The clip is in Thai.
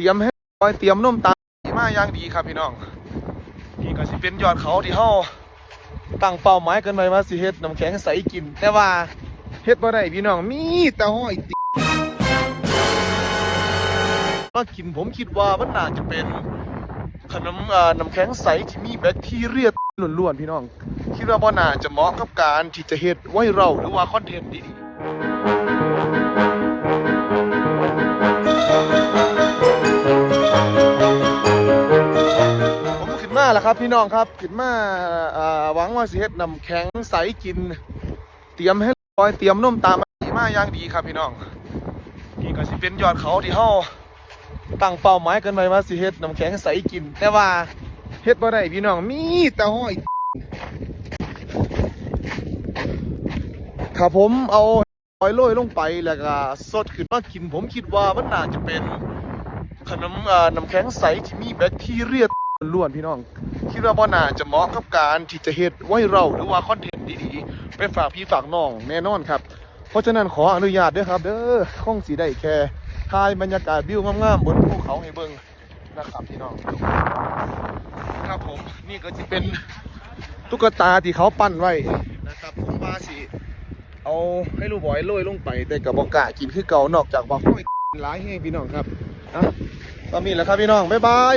ตรียมให้คอยเตรียมนมตาลมาอย่างดีครับพี่น้องนี่ก็สิเป็นยอดเขาที่เฮาตั้งเป้าหมายกันไว้ว่าสิเฮ็ดน้ำแข็งใสกิน แต่ว่าเฮ็ดบ่ได้พี่น้องมีแต่ห้อยติมากินผมคิดว่ามันน่าจะเป็นขนมเอ่อน้ำแข็งใสที่มีแบคทีเรียล้วนๆพี่น้อง คิดว่าบ่น่าจะเหมาะกับการที่จะเฮ็ดไว้เราหรือว่าคอนเทนต์ดีๆ ผมขึ้นมาแล้วครับพี่น้องครับขึ้นมาอ่าหวังว่าสิเฮ็ดน้ำแข็งใสกิน เตรียมให้คอยเตรียมนมตามมาอย่างดีครับพี่น้องนี่ก็สิเป็นยอดเขาที่เฮาตั้งเป้าหมายกันไว้ว่าสิเฮ็ดน้ำแข็งใสกิน แต่ว่าเฮ็ดบ่ได้พี่น้องมีแต่ห้อยถ้าผมเอาหอยโรยลงไปแล้วก็สดขึ้นมากิน ผมคิดว่ามันน่าจะเป็นขนมอ่อน้ำแข็งใสที่มีแบคทีเรีย ล้วนพี่น้อง คิดว่าบ่น่าจะเหมาะกับการที่จะเฮ็ดไว้เราหรือว่าคอนเทนต์ดีๆไปฝากพี่ฝากน้องแน่นอนครับ เพราะฉะนั้นขออนุญาตด้วยครับเด้อคงสิได้แค่ถ่ายบรรยากาศวิวงามๆบนภูเขาให้เบิ่งนะครับพี่น้อง ครับผมนี่ก็จะเป็นตุ๊กตาที่เขาปั้นไว้นะครับผมว่าสิเอาให้ลูกบอยโรยลงไปแต่กับบอกกากินคือเก่านอกจากว่าห้อยหลายให้พี่น้องครับอะตอนนี้แหละครับพี่น้องบ๊ายบาย